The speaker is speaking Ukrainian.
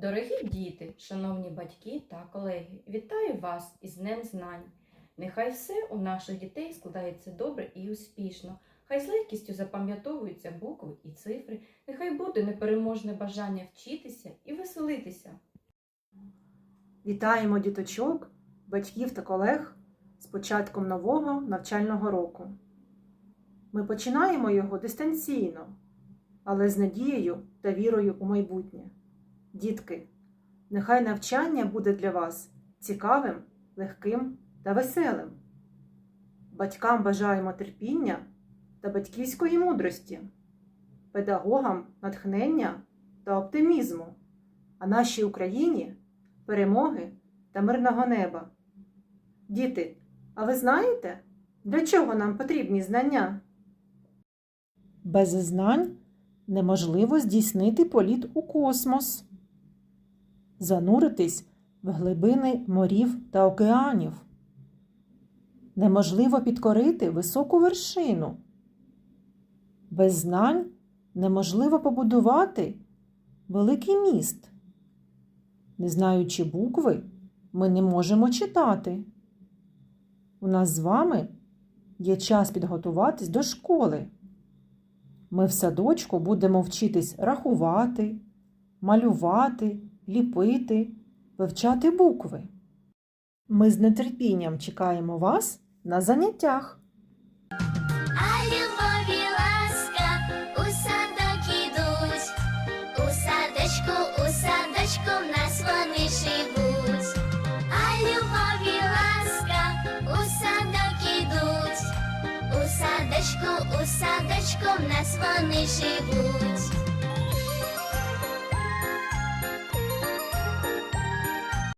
Дорогі діти, шановні батьки та колеги, вітаю вас із Днем Знань. Нехай все у наших дітей складається добре і успішно. Хай з легкістю запам'ятовуються букви і цифри. Нехай буде непереможне бажання вчитися і веселитися. Вітаємо діточок, батьків та колег з початком нового навчального року. Ми починаємо його дистанційно, але з надією та вірою у майбутнє. Дітки, нехай навчання буде для вас цікавим, легким та веселим. Батькам бажаємо терпіння та батьківської мудрості, педагогам натхнення та оптимізму, а нашій Україні перемоги та мирного неба. Діти, а ви знаєте, для чого нам потрібні знання? Без знань неможливо здійснити політ у космос, зануритись в глибини морів та океанів. Неможливо підкорити високу вершину. Без знань неможливо побудувати великий міст. Не знаючи букви, ми не можемо читати. У нас з вами є час підготуватись до школи. Ми в садочку будемо вчитись рахувати, малювати, ліпити, вивчати букви. Ми з нетерпінням чекаємо вас на заняттях. А любові ласка у садок ідуть, у садочку, у садочку в нас живуть. А любові ласка у садок ідуть, у садочку, у садочку в нас вони живуть.